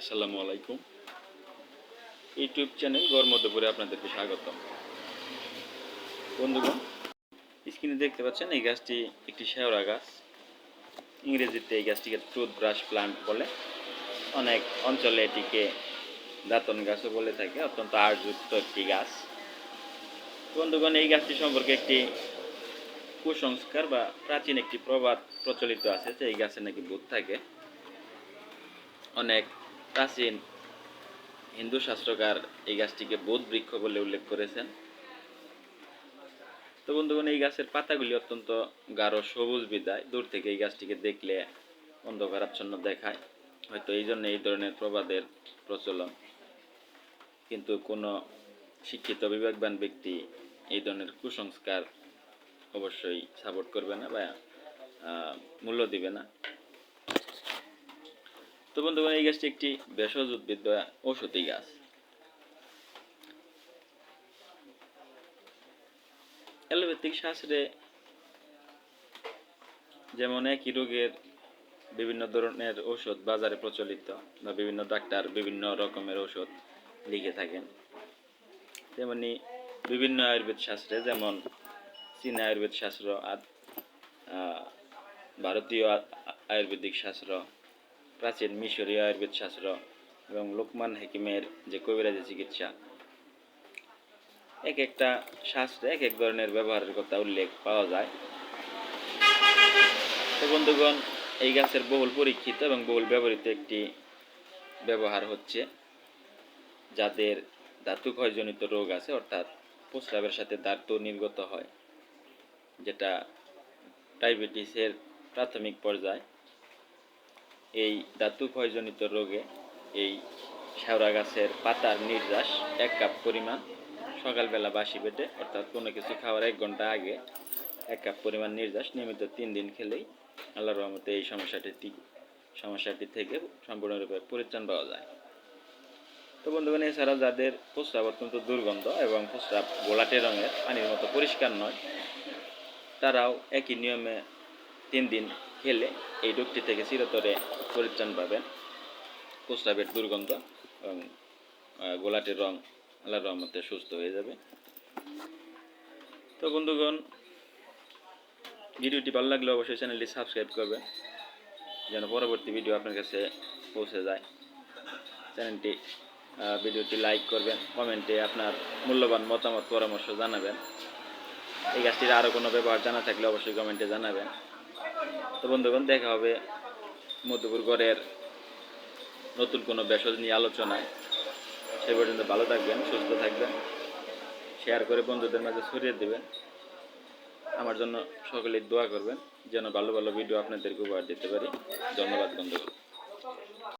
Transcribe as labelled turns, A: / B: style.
A: আসসালামু আলাইকুম। YouTube channel গড় মধ্যপুরে আপনাদেরকে স্বাগত বন্ধুগণ, স্ক্রিনে দেখতে পাচ্ছেন এই গাছটি একটি শেওড়া গাছ। ইংরেজিতে এই গাছটিকে টুথব্রাশ প্লান্ট বলে। অনেক অঞ্চলে এটিকে দাঁতন গাছও বলে থাকে, অত্যন্ত আড়যুক্ত একটি গাছ। বন্ধুগণ, এই গাছটি সম্পর্কে একটি কুসংস্কার বা প্রাচীন একটি প্রবাদ প্রচলিত আছে যে এই গাছে নাকি ভূত থাকে। অনেক প্রাচীন হিন্দু শাস্ত্রকার এই গাছটিকে বোধ বৃক্ষ বলে উল্লেখ করেছেন। তো বন্ধুগণ, এই গাছের পাতাগুলি অত্যন্ত গাঢ় সবুজ বিদায়। দূর থেকে এই গাছটিকে দেখলে অন্ধকারাচ্ছন্ন দেখায়। হয়তো এই জন্য এই ধরনের প্রবাদের প্রচলন। কিন্তু কোনো শিক্ষিত, বিবেকবান ব্যক্তি এই ধরনের কুসংস্কার অবশ্যই সাপোর্ট করবে না বা মূল্য দিবে না। তো বন্ধুগণ, এই গাছটি একটি ভেষজ উদ্ভিদ বা ঔষধি গাছ। অ্যালোপ্যাথিক শাস্ত্রে যেমন একই রোগের বিভিন্ন ধরনের ঔষধ বাজারে প্রচলিত বা বিভিন্ন ডাক্তার বিভিন্ন রকমের ঔষধ লিখে থাকেন। তেমনি বিভিন্ন আয়ুর্বেদ শাস্ত্রে যেমন চীনা আয়ুর্বেদ শাস্ত্র আর ভারতীয় আয়ুর্বেদিক শাস্ত্র প্রাচীন মিশরীয় আয়ুর্বেদ শাস্ত্র এবং লোকমান হাকিমের যে কবিরাজি চিকিৎসা, এক একটা শাস্ত্রে এক এক ধরনের ব্যবহারের কথা উল্লেখ পাওয়া যায়। তো বন্ধুগণ, এই গাছের বহুল পরীক্ষিত এবং বহুল ব্যবহৃত একটি ব্যবহার হচ্ছে যাদের ধাতু ক্ষয়জনিত রোগ আছে, অর্থাৎ প্রস্রাবের সাথে ধাতু নির্গত হয়, যেটা ডায়াবেটিসের প্রাথমিক পর্যায়। এই ধাতু ক্ষয়জনিত রোগে এই শেওড়া গাছের পাতার নির্যাস এক কাপ পরিমাণ সকালবেলা বাসি পেটে, অর্থাৎ কোনো কিছু খাওয়ার এক ঘণ্টা আগে এক কাপ পরিমাণ নির্যাস, নিয়মিত তিন দিন খেলেই আল্লাহর রহমতে এই সমস্যাটি সমস্যাটি থেকে সম্পূর্ণরূপে পরিত্রাণ পাওয়া যায়। তো বন্ধুগণ, এছাড়া যাদের প্রস্রাব অত্যন্ত দুর্গন্ধ এবং প্রস্রাব গোলাটে রঙের পানির মতো পরিষ্কার নয়, তারাও একই নিয়মে তিন দিন খেলে এই রোগটি থেকে চিরতরে পরিত্রাণ পাবেন। প্রস্রাবের দুর্গন্ধ এবং গোলাটির রং, আল্লাহর রহমতে সুস্থ হয়ে যাবে। তো বন্ধুগণ, ভিডিওটি ভালো লাগলে অবশ্যই চ্যানেলটি সাবস্ক্রাইব করবেন, যেন পরবর্তী ভিডিও আপনার কাছে পৌঁছে যায়। চ্যানেলটি ভিডিওটি লাইক করবেন, কমেন্টে আপনার মূল্যবান মতামত, পরামর্শ জানাবেন। এই গাছটির আরও কোনো ব্যবহার জানা থাকলে অবশ্যই কমেন্টে জানাবেন। তো বন্ধুগণ, দেখা হবে মধুপুর গড়ের নতুন কোনো ভেষজ নিয়ে আলোচনায়। সে পর্যন্ত ভালো থাকবেন, সুস্থ থাকবেন শেয়ার করে বন্ধুদের মাঝে ছড়িয়ে দেবেন। আমার জন্য সকলেই দোয়া করবেন, যেন ভালো ভালো ভিডিও আপনাদেরকে উপহার দিতে পারি। ধন্যবাদ বন্ধুগণ।